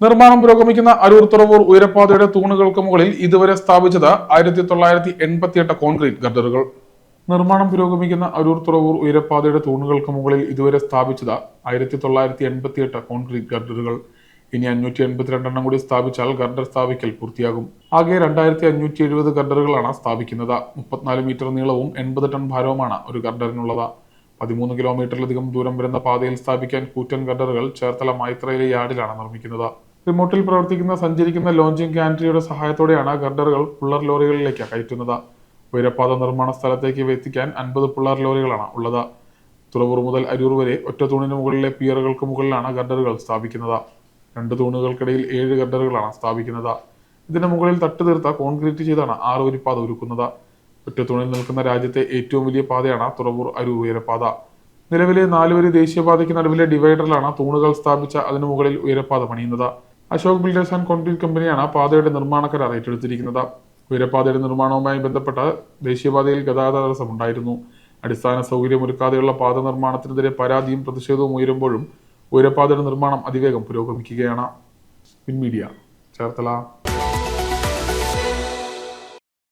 നിർമ്മാണം പുരോഗമിക്കുന്ന അരൂർ തുറവൂർ ഉയരപ്പാതയുടെ തൂണുകൾക്ക് മുകളിൽ ഇതുവരെ സ്ഥാപിച്ചത് ആയിരത്തി തൊള്ളായിരത്തി എൺപത്തിയെട്ട് കോൺക്രീറ്റ് ഗർഡറുകൾ നിർമ്മാണം പുരോഗമിക്കുന്ന അരൂർ തുറവൂർ ഉയരപ്പാതയുടെ തൂണുകൾക്ക് മുകളിൽ ഇതുവരെ സ്ഥാപിച്ചത് ആയിരത്തി തൊള്ളായിരത്തി എൺപത്തിയെട്ട് കോൺക്രീറ്റ് ഗർഡറുകൾ ഇനി അഞ്ഞൂറ്റി എൺപത്തിരണ്ടെണ്ണം കൂടി സ്ഥാപിച്ചാൽ ഗർഡർ സ്ഥാപിക്കൽ പൂർത്തിയാകും. ആകെ രണ്ടായിരത്തി അഞ്ഞൂറ്റി എഴുപത് ഗർഡറുകളാണ് സ്ഥാപിക്കുന്നത്. മുപ്പത്തിനാല് മീറ്റർ നീളവും എൺപത് ടൺ ഭാരവുമാണ് ഒരു ഗർഡറിനുള്ളത് പതിമൂന്ന് കിലോമീറ്ററിലധികം ദൂരം വരുന്ന പാതയിൽ സ്ഥാപിക്കാൻ കൂറ്റൻ ഗർഡറുകൾ ചേർത്തല മൈത്രയിലെ യാർഡിലാണ് നിർമ്മിക്കുന്നത്. റിമോട്ടിൽ പ്രവർത്തിക്കുന്ന സഞ്ചരിക്കുന്ന ലോഞ്ചിങ് ഗാൻട്രിയുടെ സഹായത്തോടെയാണ് ഗർഡറുകൾ പുള്ളർ ലോറികളിലേക്ക് കയറ്റുന്നത്. ഉയരപ്പാത നിർമ്മാണ സ്ഥലത്തേക്ക് എത്തിക്കാൻ അൻപത് പുള്ളർ ലോറികളാണ് ഉള്ളത്. തുറവൂർ മുതൽ അരൂർ വരെ ഒറ്റ തൂണിന് മുകളിലെ പിയറുകൾക്ക് മുകളിലാണ് ഗർഡറുകൾ സ്ഥാപിക്കുന്നത്. രണ്ട് തൂണുകൾക്കിടയിൽ ഏഴ് ഗർഡറുകളാണ് സ്ഥാപിക്കുന്നത്. ഇതിന് മുകളിൽ തട്ട് തീർത്ത കോൺക്രീറ്റ് ചെയ്താണ് ആറ് വരിപ്പാത ഒരുക്കുന്നത്. ഒറ്റ തൂണിൽ നിൽക്കുന്ന രാജ്യത്തെ ഏറ്റവും വലിയ പാതയാണ് തുറവൂർ അരൂർ ഉയരപ്പാത. നിലവിലെ നാലുവരി ദേശീയപാതയ്ക്ക് നടുവിലെ ഡിവൈഡറിലാണ് തൂണുകൾ സ്ഥാപിച്ച അതിനു മുകളിൽ ഉയരപ്പാത പണിയുന്നത്. അശോക് ബിൽഡേഴ്സ് ആൻഡ് കോൺക്രീറ്റ് കമ്പനിയാണ് ആ പാതയുടെ നിർമ്മാണ കരാർ ഏറ്റെടുത്തിരിക്കുന്നത് ഉയരപ്പാതയുടെ നിർമ്മാണവുമായി ബന്ധപ്പെട്ട ദേശീയപാതയിൽ ഗതാഗത തടസ്സമുണ്ടായിരുന്നു അടിസ്ഥാന സൗകര്യമൊരുക്കാതെയുള്ള പാത നിർമ്മാണത്തിനെതിരെ പരാതിയും പ്രതിഷേധവും ഉയരുമ്പോഴും ഉയരപ്പാതയുടെ നിർമ്മാണം അതിവേഗം പുരോഗമിക്കുകയാണ്. പിൻമീഡിയ ചേർത്തല.